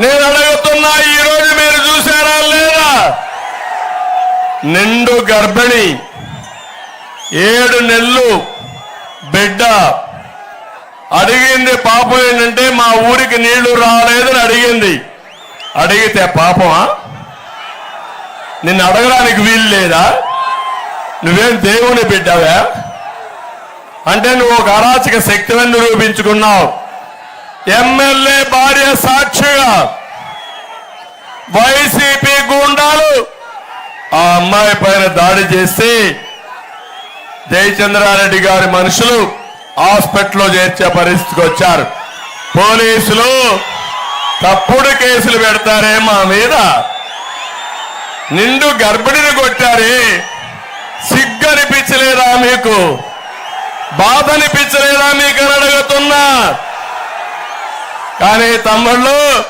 నేను అడుగుతున్నా ఈరోజు మీరు చూసారా లేదా? నిండు గర్భిణి ఏడు నెలలు బిడ్డ. అడిగింది పాపం ఏంటంటే మా ఊరికి నీళ్ళు రాలేదని అడిగింది. అడిగితే పాపమా? నిన్ను అడగడానికి వీలు లేదా? నువ్వేం దేవుని బిడ్డవా? అంటే నువ్వు ఒక అరాచక శక్తిని నిరూపించుకున్నావు. ఎమ్మెల్యే భార్య సాక్షిగా వైసీపీ గుండాలు ఆ అమ్మాయి పైన దాడి చేసి జయచంద్రారెడ్డి గారి మనుషులు హాస్పిటల్లో చేర్చే పరిస్థితికి వచ్చారు. పోలీసులు తప్పుడు కేసులు పెడతారే మా మీద. నిండు గర్భిణిని కొట్టారే. సిగ్గనిపించలేదా మీకు? బాధ అనిపించలేదా మీకు అని అడుగుతున్నా. కానీ తమ్ముళ్ళు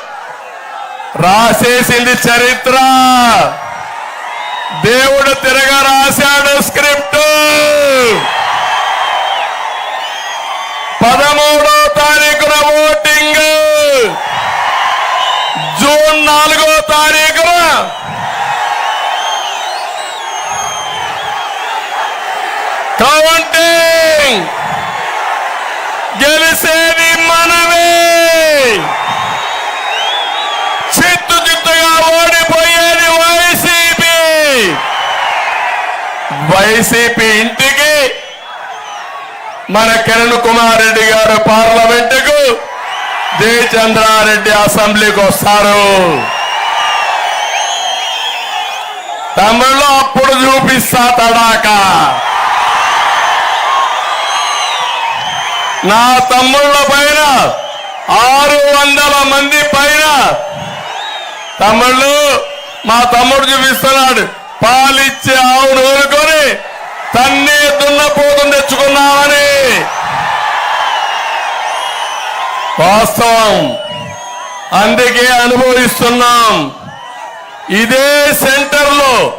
రాసేసింది చరిత్ర. దేవుడు తిరగ రాశాడు స్క్రిప్ట్. పదమూడో తారీఖున ఓటింగ్. జూన్ నాలుగో తారీఖున. కౌంటింగ్. గెలిసేది మనమే. వైసీపీ ఇంటికి మన కిరణ్ కుమార్ రెడ్డి గారు పార్లమెంటుకు జయచంద్రారెడ్డి అసెంబ్లీకి వస్తారు. తమిళ అప్పుడు చూపిస్తా తడాక. నా తమ్ముళ్ళ పైన ఆరు వందల మంది పైన తమ్ముళ్ళు మా తమ్ముడు చూపిస్తున్నాడు. పాలిచ్చే ఆవును ఊరుకొని తన్నే దున్నపోతుని తెచ్చుకున్నామని వాస్తవం. అందుకే అనుభవిస్తున్నాం. ఇదే సెంటర్లో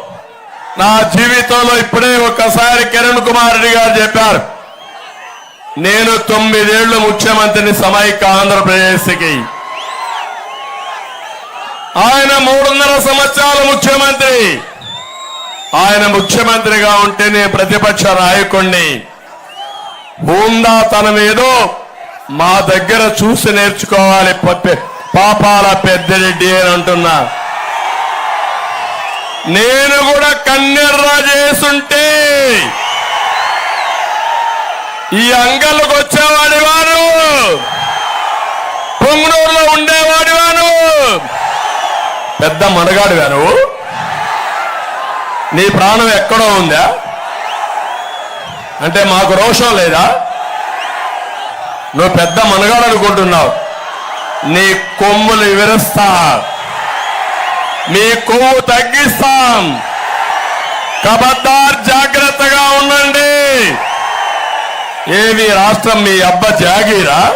నా జీవితంలో ఇప్పుడే ఒక్కసారి కిరణ్ కుమార్ రెడ్డి గారు చెప్పారు. నేను తొమ్మిదేళ్ళు ముఖ్యమంత్రిని సమైక్య ఆంధ్రప్రదేశ్కి. ఆయన మూడున్నర సంవత్సరాల ముఖ్యమంత్రి. ఆయన ముఖ్యమంత్రిగా ఉంటేనే ప్రతిపక్ష నాయకుణ్ణి. హుందాతనం ఏదో మా దగ్గర చూసి నేర్చుకోవాలి పాపాల పెద్దరెడ్డి అని అంటున్నా. నేను కూడా కన్నెర్రా చేసుంటే ఈ అంగళ్ళకు వచ్చేవాడి వాను పొంగునూరులో ఉండేవాడి పెద్ద మనగాడు గారు నీ ప్రాణం ఎక్కడో ఉందా? అంటే మాకు రోషం లేదా? నువ్వు పెద్ద మనగాడనుకుంటున్నావు నీ కొమ్ములు వివరిస్తా నీ కొవ్వు తగ్గిస్తాం. కబద్దార్ జాగ్రత్తగా ఉండండి. ఏవి రాష్ట్రం మీ అబ్బ జాగీరా?